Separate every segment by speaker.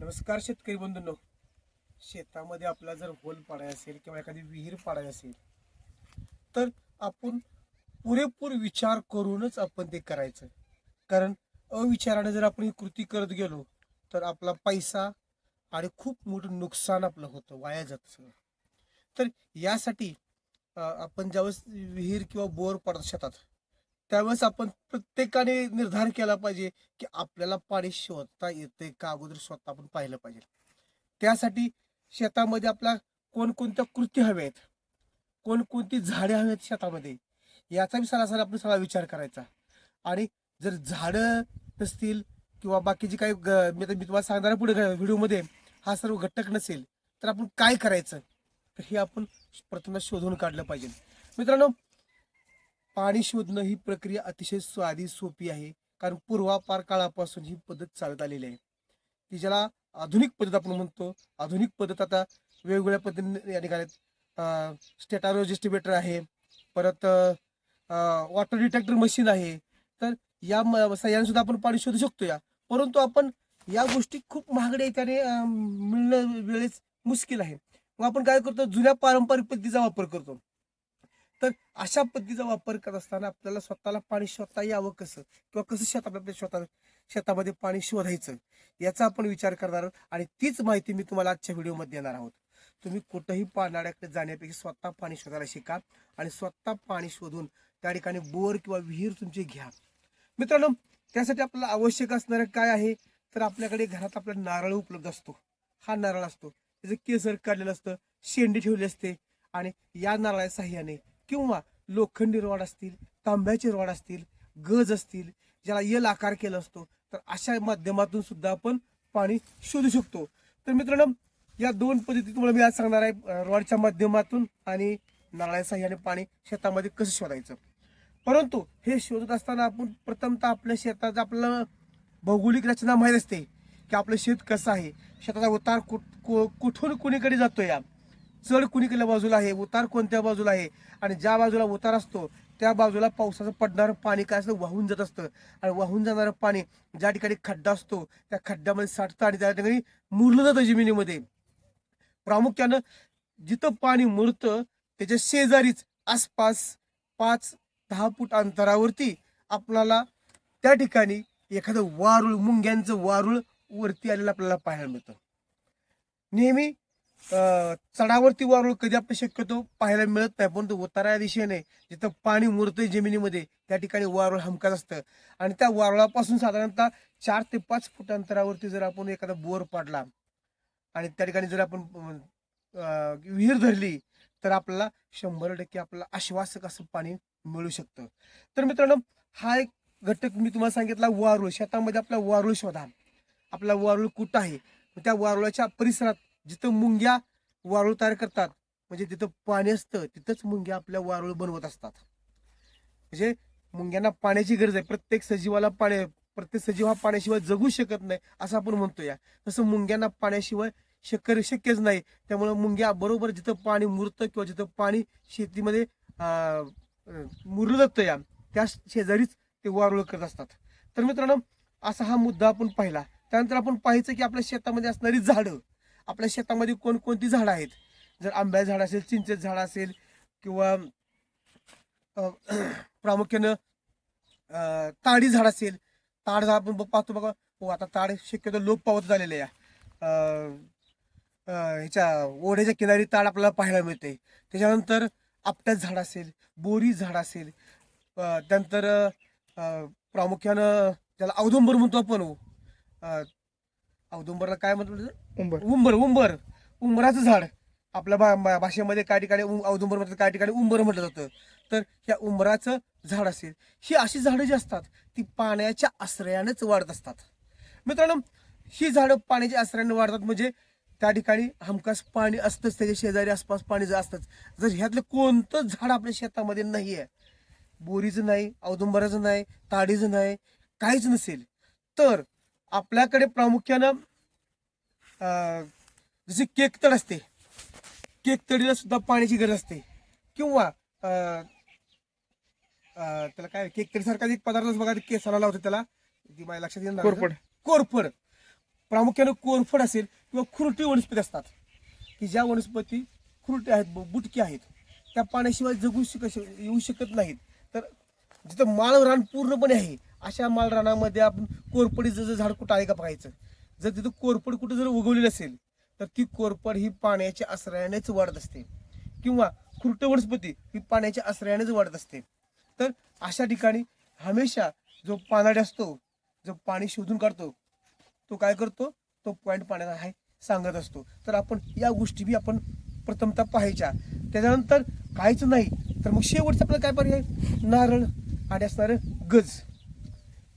Speaker 1: नमस्कार शेतकरी बंधूंनो. शेतामध्ये आपला जर होल पाडाय असेल किंवा एखादी विहीर पाडाय असेल तर आपण पुरेपूर विचार करूनच आपण ते करायचं. कारण अविचाराने जर आपण ही कृती करत गेलो तर आपला पैसा आणि खूप मोठं नुकसान आपलं होतं वाया जातं सगळं. तर यासाठी आपण ज्यावेळेस विहीर किंवा बोर पडतो शेतात त्यावेळेस आपण प्रत्येकाने निर्धार केला पाहिजे की आपल्याला पाणी शोधता येते का? अगोदर स्वतः आपण पाहिलं पाहिजे. त्यासाठी शेतामध्ये आपल्या कोणकोणत्या कृती हव्या आहेत? कोणकोणती झाडे हवी आहेत शेतामध्ये? याचा बी सरासरी आपण सगळा विचार करायचा. आणि जर झाडं नसतील किंवा बाकीची काही ग- मी आता मी तुम्हाला सांगणार पुढे व्हिडिओमध्ये हा सर्व घटक नसेल तर आपण काय करायचं? हे आपण प्रथम शोधून काढलं पाहिजे. मित्रांनो पाणी शोधणं ही प्रक्रिया अतिशय साधी सोपी आहे. कारण पूर्वापार काळापासून ही पद्धत चालत आलेली आहे. ती ज्याला आधुनिक पद्धत आपण म्हणतो. आधुनिक पद्धत आता वेगवेगळ्या पद्धतीने या निघाल्यात. स्टेटारोजिस्टिबेटर आहे. परत वॉटर डिटेक्टर मशीन आहे. तर या म- साह्याने सुद्धा आपण पाणी शोधू शकतो या. परंतु आपण या गोष्टी खूप महागड्या त्याने मिळणं वेळेस मुश्किल आहे. मग आपण काय करतो? जुन्या पारंपरिक पद्धतीचा वापर करतो. तर अशा पद्धतीचा वापर करत असताना आपल्याला स्वतःला पाणी शोधता यावं कसं? किंवा कसं शेत आपल्या स्वतः शेतामध्ये पाणी शोधायचं? याचा आपण विचार करणार आहोत आणि तीच माहिती मी तुम्हाला आजच्या व्हिडिओमध्ये देणार आहोत. तुम्ही कुठंही पाण्याकडे जाण्यापेक्षा स्वतः पाणी शोधायला शिका आणि स्वतः पाणी शोधून त्या ठिकाणी बोर किंवा विहीर तुमची घ्या. मित्रांनो त्यासाठी आपल्याला आवश्यक असणारं काय आहे? तर आपल्याकडे घरात आपला नारळ उपलब्ध असतो. हा नारळ असतो. त्याचं केसर काढलेलं असतं शेंडी ठेवली असते आणि या नारळाच्या साह्याने किंवा लोखंडी रॉड असतील तांब्याचे रॉड असतील गज असतील ज्याला यल आकार केला असतो तर अशा माध्यमातून सुद्धा आपण पाणी शोधू शकतो. तर मित्रांनो या दोन पद्धती तुम्हाला मी आज सांगणार आहे रॉडच्या माध्यमातून आणि नारळाच्या साह्याने पाणी शेतामध्ये कसं शोधायचं. परंतु हे शोधत असताना आपण प्रथमतः आपल्या शेताचं आपलं भौगोलिक रचना माहीत असते की आपलं शेत कसं आहे शेताचा उतार कुठ कु- कुठून कुणीकडे जातो या चढ कुणीकडल्या बाजूला आहे उतार कोणत्या बाजूला आहे? आणि ज्या बाजूला उतार असतो त्या बाजूला पावसाचं पडणारं पाणी काय असतं? वाहून जात असतं. आणि वाहून जाणारं पाणी ज्या ठिकाणी खड्डा असतो त्या खड्ड्यामध्ये साठतं आणि त्या ठिकाणी मुरलं जातं जमिनीमध्ये. प्रामुख्यानं जिथं पाणी मुरतं त्याच्या शेजारीच आसपास पाच दहा फूट अंतरावरती आपल्याला त्या ठिकाणी एखादं वारुळ मुंग्यांचं वारुळ वरती आलेलं आपल्याला पाहायला मिळतं. नेहमी चढावरती वारुळ कधी आपण शक्यतो पाहायला मिळत नाही परंतु उतारा दिशेने जिथं पाणी मुरतंय जमिनीमध्ये त्या ठिकाणी वारुळ हमखास असतं. आणि त्या वारुळापासून साधारणतः चार ते पाच फूट अंतरावरती जर आपण एखादा बोर पाडला आणि त्या ठिकाणी जर आपण विहीर धरली तर आपल्याला शंभर टक्के आपल्याला आश्वासक असं पाणी मिळू शकतं. तर मित्रांनो हा एक घटक मी तुम्हाला सांगितला वारुळ. शेतामध्ये आपला वारुळ शोधा. आपला वारुळ कुठं आहे? त्या वारुळाच्या परिसरात जिथं मुंग्या वारुळ तयार करतात म्हणजे जिथं पाणी असतं तिथंच मुंग्या आपल्या वारूळ बनवत असतात. म्हणजे मुंग्यांना पाण्याची गरज आहे. प्रत्येक सजीवाला पाणी प्रत्येक सजीव हा पाण्याशिवाय जगू शकत नाही असं आपण म्हणतो या तसं मुंग्यांना पाण्याशिवाय शक्य शक्यच नाही. त्यामुळे मुंग्या बरोबर जिथं पाणी मुरतं किंवा जिथं पाणी शेतीमध्ये मुरलं जातं या त्या शेजारीच ते वारुळ करत असतात. तर मित्रांनो असा हा मुद्दा आपण पाहिला. त्यानंतर आपण पाहायचं की आपल्या शेतामध्ये असणारी झाडं आपल्या शेतामध्ये कोणकोणती झाडं आहेत? जर आंब्याचं झाड असेल चिंचेचं झाड असेल किंवा प्रामुख्यानं ताडी झाड असेल ताड झाड आपण बघ- पाहतो बघा. हो आता ताड शक्यतो लोप पावत झालेले आहे. ह्याच्या ओढ्याच्या किनारी ताड आपल्याला पाहायला मिळते. त्याच्यानंतर आपट्याचं झाड असेल बोरी झाड असेल त्यानंतर प्रामुख्यानं त्याला औदुंबर म्हणतो आपण. हो, औदुंबरला काय म्हणतो
Speaker 2: उंबर.
Speaker 1: उंबर उंबर. उंबराचं झाड. आपल्या भा- भाषेमध्ये काही ठिकाणी औदुंबर म्हणतात काही ठिकाणी उंबर म्हटलं जातं. तर या उंबराचं झाड असेल ही अशी झाडं जी असतात ती पाण्याच्या आश्रयानेच वाढत असतात. मित्रांनो ही झाडं पाण्याच्या आश्रयाने वाढतात म्हणजे त्या ठिकाणी हमखास पाणी असतंच त्याच्या शेजारी आसपास पाणी जर असतंच. जर ह्यातलं कोणतं झाड आपल्या शेतामध्ये नाही आहे बोरीचं नाही औदुंबराचं नाही ताडीचं नाही काहीच नसेल तर आपल्याकडे प्रामुख्यानं अं, जसे केकतळ असते केकतळीला सुद्धा पाण्याची गरज असते. किंवा त्याला काय केकतळी सारखा एक पदार्थ बघा केसाला लावतो त्याला. ती माझ्या लक्षात येणार
Speaker 2: कोरपड
Speaker 1: कोरफड. प्रामुख्याने कोरफड असेल किंवा खुरटी वनस्पती असतात. की ज्या वनस्पती खुरटी आहेत बुटकी आहेत त्या पाण्याशिवाय जगू शक येऊ शकत नाहीत. तर जिथं माळ रान पूर्णपणे आहे अशा मालरानामध्ये आपण कोरपडीचं जर झाड कुठं आहे का बघायचं? जर तिथं कोरपड कुठं जर उगवलेली असेल तर ती कोरपड ही पाण्याच्या आश्रयानेच वाढत असते. किंवा खुरट वनस्पती ही पाण्याच्या आश्रयानेच वाढत असते. तर अशा ठिकाणी हमेशा जो पानाडे असतो जो पाणी शोधून काढतो तो काय करतो? तो पॉईंट पाण्याचा आहे सांगत असतो. तर आपण या गोष्टी बी आपण प्रथमतः पाहायच्या. त्याच्यानंतर काहीच नाही तर मग शेवटचं आपलं काय पर्याय? नारळ आणि असणारं गज.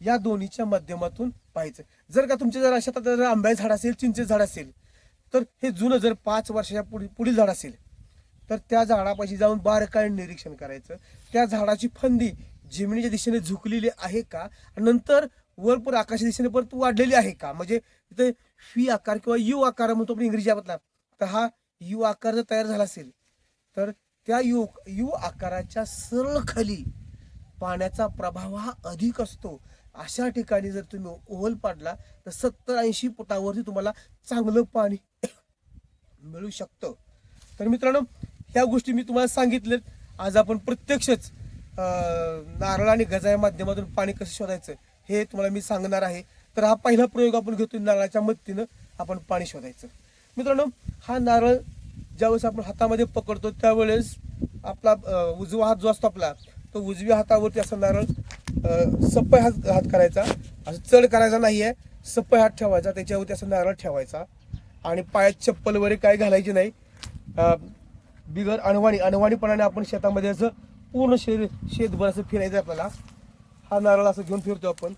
Speaker 1: या दोन्हीच्या माध्यमातून पाहायचं. जर का तुमच्या जर शेतात जर आंब्याचं झाड असेल चिंचे झाड असेल तर हे जुनं जर पाच वर्षाच्या पुढील पुढील झाड असेल तर त्या झाडापाशी जाऊन बारकाईने निरीक्षण करायचं. त्या झाडाची फांदी जमिनीच्या दिशेने झुकलेली आहे का? नंतर वरपूर आकाशाच्या दिशेने परत वाढलेली आहे का? म्हणजे तिथे फी आकार किंवा यू आकार म्हणतो आपण इंग्रजी आपला तर हा यू आकार जर तयार झाला असेल तर त्या यू यू आकाराच्या सरळ खाली पाण्याचा प्रभाव हा अधिक असतो. अशा ठिकाणी जर तुम्ही ओव्हल पाडला तर सत्तर ऐंशी फुटावरती तुम्हाला चांगलं पाणी मिळू शकतं. तर मित्रांनो ह्या गोष्टी मी तुम्हाला सांगितल्यात. आज आपण प्रत्यक्षच नारळ आणि गजा माध्यमातून पाणी कसं शोधायचं हे तुम्हाला मी सांगणार आहे. तर हा पहिला प्रयोग आपण घेतो नारळाच्या मदतीनं आपण पाणी शोधायचं. मित्रांनो हा नारळ ज्यावेळेस आपण हातामध्ये पकडतो त्यावेळेस आपला उजवा हात जो असतो आपला तो उजव्या हातावरती असा नारळ सप्पय हात हात करायचा. असं चढ करायचा नाही आहे सप्पय हात ठेवायचा. त्याच्यावरती असा नारळ ठेवायचा. आणि पायात चप्पल वगैरे काय घालायची नाही. बिगर अणवाणी अणवाणीपणाने आपण शेतामध्ये असं पूर्ण शरीर शेतभर असं फिरायचं आहे आपल्याला. हा नारळ असं घेऊन फिरतो आपण.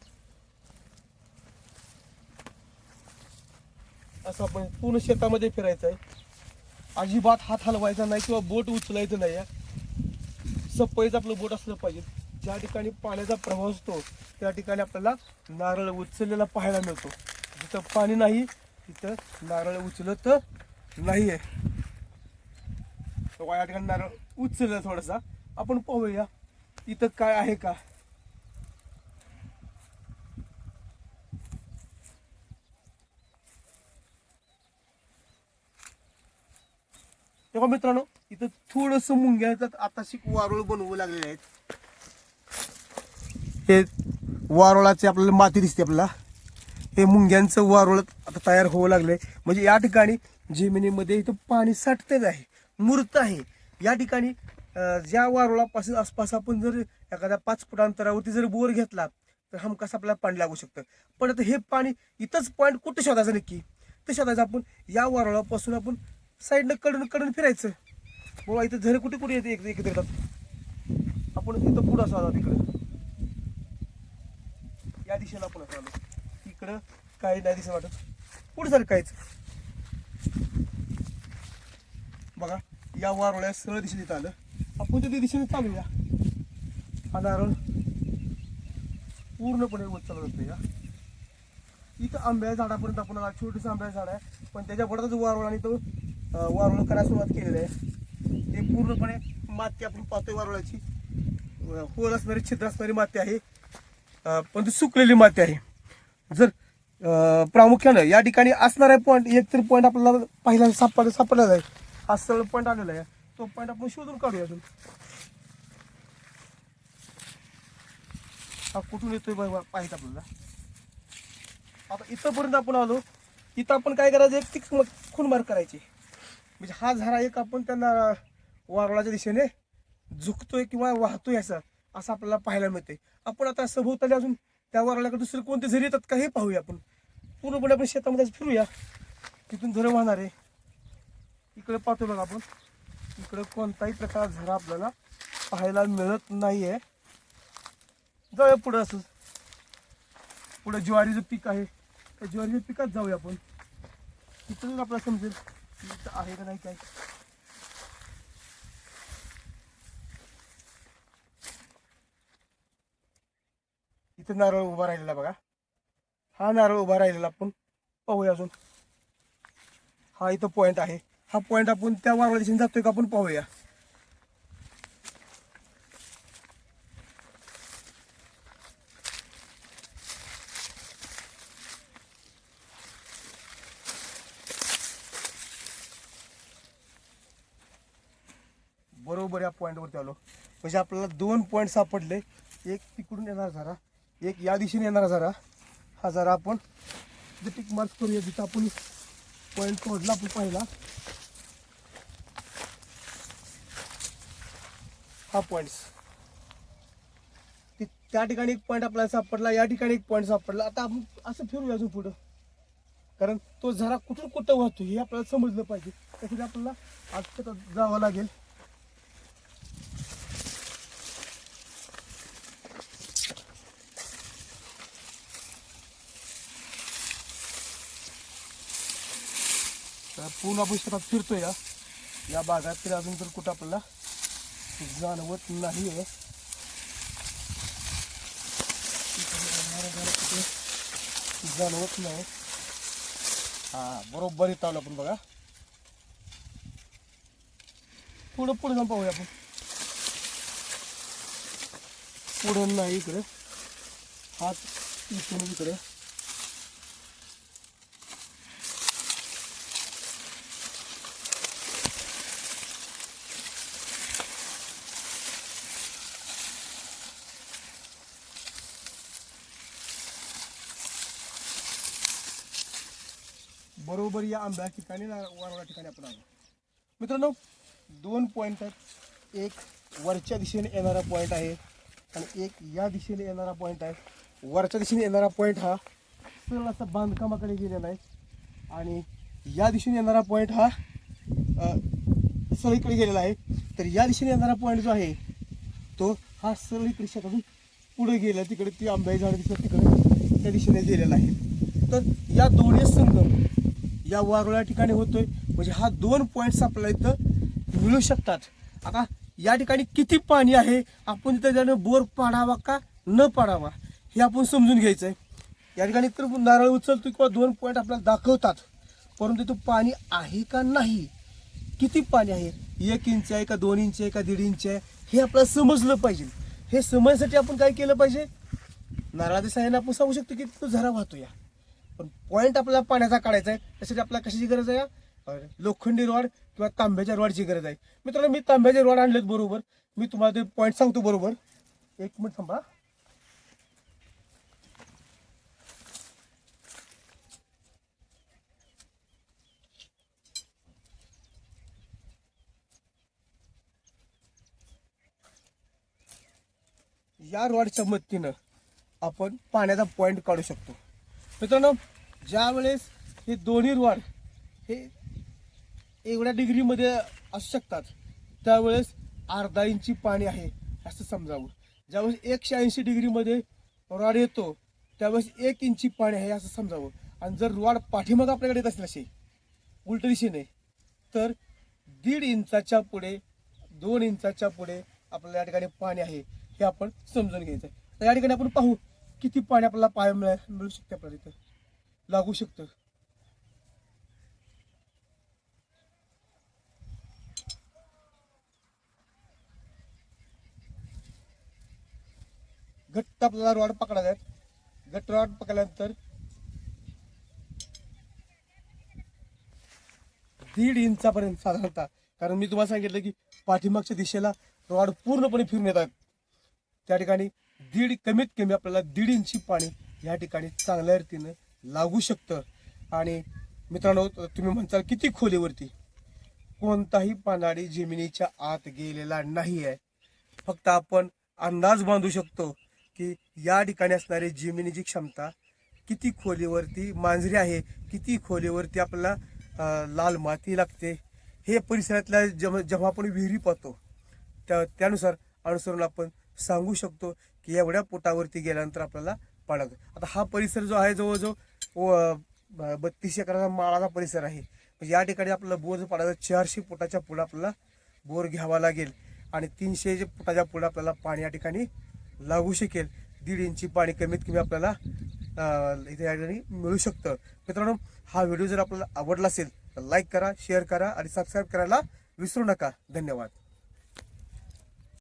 Speaker 1: असं आपण पूर्ण शेतामध्ये फिरायचं आहे. अजिबात हात हलवायचा नाही किंवा बोट उचलायचं नाही आहे सप्पईचं आपलं बोट असलं पाहिजे. ज्या ठिकाणी पाण्याचा प्रभाव असतो त्या ठिकाणी आपल्याला नारळ उचललेला पाहायला मिळतो. जिथं पाणी नाही तिथं नारळ उचलत नाही आहे या ठिकाणी नारळ उचललं थोडासा. आपण पाहूया इथं काय आहे का? तेव्हा मित्रांनो इथं थोडस मुंग्याचं आता शिक वारुळ बनवू लागलेले आहेत. हे वारुळाची आपल्याला माती दिसते आपल्याला. हे मुंग्यांचं वारुळ आता तयार होऊ लागलंय म्हणजे या ठिकाणी जमिनीमध्ये इथं पाणी साठतेच आहे मूर्त आहे. या ठिकाणी ज्या वारुळापासून आसपास आपण जर एखाद्या पाच फुट अंतरावरती जर बोर घेतला तर हमखास आपल्याला पाणी लागू शकतं. पण आता हे पाणी इथंच पॉईंट कुठं शोधायचं नक्की? ते शोधायचं आपण या वारुळापासून आपण साईडनं कडून कडून फिरायचं. बाबा इथं झरे कुठे कुठे येते एक- एकत्र येतात आपण इथं पुढं असं आलो तिकडं. या दिशेला आपण असं आलो. इकडं काही नाही दिसत वाटत. पुढे सरकायचं बघा या वारोळ्या सरळ दिशेने इथं आलं. आपण त्या दिशेने चालूया. हा नारळ पूर्णपणे वत चालू जातो या इथं आंब्या झाडापर्यंत आपण आला. छोटंसं आंब्याचं झाड आहे. पण त्याच्या पुढे जो वारोळ आणि तो वारोळ करायला सुरुवात केलेली आहे. पूर्णपणे माती आपण पाहतोय वारुळाची. होल असणारी छिद्र असणारी माती आहे. पण ती सुकलेली माती आहे. जर प्रामुख्यानं या ठिकाणी असणारा पॉईंट एक तरी पॉईंट आपल्याला पहिला सापड सापडला जाईल हा सरळ पॉईंट आलेला आहे. तो पॉईंट आपण शोधून काढूया अजून. हा कुठून येतोय पाहिजे आपल्याला. आता इथंपर्यंत आपण आलो इथं आपण काय करायचं? एक ती खून मार करायची. म्हणजे हा झाडा एक आपण त्यांना वारळाच्या दिशेने झुकतोय किंवा वाहतोय असं असं आपल्याला पाहायला मिळते आपण आता सभोवताली अजून त्या वारळाकडे दुसरे कोणते झरी येतात का हे पाहूया आपण. पूर्णपणे आपण शेतामध्ये फिरूया. तिथून झरं वाहणार आहे. इकडे पाहतो बघा आपण. इकडे कोणताही प्रकार झरा आपल्याला पाहायला मिळत नाही आहे जाऊया पुढं असं. पुढं ज्वारीचं पीक आहे. त्या ज्वारीच्या पिकात जाऊया आपण. तिथूनच आपल्याला समजेल. आहे का नाही काय. इथे नारळ उभा राहिलेला बघा. हा नारळ उभा राहिलेला आपण पाहूया अजून. हा इथं पॉईंट आहे. हा पॉईंट आपण त्या वारला दिशेने जातोय का आपण पाहूया. बरोबर या पॉईंटवरती आलो. म्हणजे आपल्याला दोन पॉईंट सापडले. एक तिकडून येणार झाला एक या दिशेने येणार जरा. हा जरा आपण टिक मार्क करूया जिथं आपण पॉईंट तोडला आपण पाहिला. हा पॉईंट त्या ठिकाणी एक पॉईंट आपल्याला सापडला या ठिकाणी एक पॉईंट सापडला. आता आपण असं फिरूया अजून पुढं. कारण तो झरा कुठून कुठं वाहतो हे आपल्याला समजलं पाहिजे. त्यासाठी आपल्याला आज जावं लागेल. पूर्ण आपण शेतात फिरतोय या या भागात तरी अजून तर कुठं आपल्याला जाणवत नाही आहे जाणवत नाही. हा, बरोबर इथं आलो आपण बघा. पुढं पुढे जाऊन इकडे. हात इथून इकडे. बरोबर या आंब्या ठिकाणी ना ठिकाणी आपण आलो. मित्रांनो दोन पॉईंट आहेत. एक वरच्या दिशेने येणारा पॉईंट आहे आणि एक या दिशेने येणारा पॉईंट आहे. वरच्या दिशेने येणारा पॉईंट हा सरळ असा बांधकामाकडे गेलेला आहे. आणि या दिशेने येणारा पॉईंट हा सरळीकडे गेलेला आहे. तर या दिशेने येणारा पॉईंट जो आहे तो हा सरळ इकडे शेतातून पुढे गेला. तिकडे ती आंब्याची झाडं दिसतात तिकडे त्या दिशेने गेलेला आहे. तर या दोन्ही संगम या वारुळा ठिकाणी होतोय. म्हणजे हा दोन पॉईंट्स आपल्याला इथं मिळू शकतात. आता या ठिकाणी किती पाणी आहे? आपण तिथं त्यानं बोर पाडावा का न पाडावा? हे आपण समजून घ्यायचं आहे या ठिकाणी तर नारळ उचलतो किंवा दोन पॉईंट आपल्याला दाखवतात. परंतु तिथं पाणी आहे का नाही? किती पाणी आहे? एक इंच आहे का दोन इंच आहे का दीड इंच आहे? हे आपल्याला समजलं पाहिजे. हे समजण्यासाठी आपण काय केलं पाहिजे? नारळाच्या साह्याने आपण सांगू शकतो की तो झरा वाहतो या पण पॉईंट आपल्याला पाण्याचा काढायचा आहे. त्यासाठी आपल्याला कशाची गरज आहे? लोखंडी रॉड किंवा तांब्याच्या रॉडची गरज आहे. मित्रांनो मी तांब्याचे रॉड आणलेत बरोबर. मी तुम्हाला ते पॉईंट सांगतो बरोबर. एक मिनिट थांबा. या रॉडच्या मदतीनं आपण पाण्याचा पॉईंट काढू शकतो. मित्रांनो ज्यावेळेस हे दोन्ही रुवाड हे एवढ्या डिग्रीमध्ये असू शकतात त्यावेळेस अर्धा इंची पाणी आहे असं समजावं. ज्यावेळेस एकशे ऐंशी डिग्रीमध्ये रॉड येतो त्यावेळेस एक इंची पाणी आहे असं समजावं. आणि जर रॉड पाठीमाग आपल्याकडे येत असेल असे उलट दिशेने तर दीड इंचाच्या पुढे दोन इंचाच्या पुढे आपल्याला या ठिकाणी पाणी आहे हे आपण समजून घ्यायचं आहे. तर या ठिकाणी आपण पाहू किती पाणी आपल्याला पाय मिळा मिळू शकते आपल्याला इथं? लागू शकतं. घट्ट आपल्याला रॉड पकडायला घट्ट रॉड पकडल्यानंतर दीड इंचापर्यंत साधारणतः. कारण मी तुम्हाला सांगितलं की पाठीमागच्या दिशेला रॉड पूर्णपणे फिरून येतात. त्या ठिकाणी दीड कमीत कमी आपल्याला दीड इंची पाणी या ठिकाणी चांगल्या रीतीनं लागू शकतं. आणि मित्रांनो तुम्ही म्हणताल किती खोलीवरती? कोणताही पानाडी जमिनीच्या आत गेलेला नाही आहे. फक्त आपण अंदाज बांधू शकतो की या ठिकाणी असणारी जमिनीची क्षमता किती खोलीवरती मांजरी आहे किती खोलीवरती आपल्याला लाल माती लागते. हे परिसरातल्या जेव्हा जेव्हा आपण विहिरी पाहतो त्या त्यानुसार अनुसरून आपण सांगू शकतो की एवढ्या पोटावरती गेल्यानंतर आपल्याला पाण्यात आता हा परिसर जो आहे जवळजवळ व- बत्तीस एकराचा माळाचा परिसर आहे. म्हणजे या ठिकाणी आपल्याला बोर जर पाडायचा चारशे फुटाच्या पुढे आपल्याला बोर घ्यावा लागेल. आणि तीनशे फुटाच्या पुढे आपल्याला पाणी या ठिकाणी लागू शकेल. दीड इंची पाणी कमीत कमी आपल्याला इथे या ठिकाणी मिळू शकतं. मित्रांनो हा व्हिडिओ जर आपल्याला आवडला असेल तर लाईक करा शेअर करा आणि सबस्क्राईब करायला विसरू नका. धन्यवाद.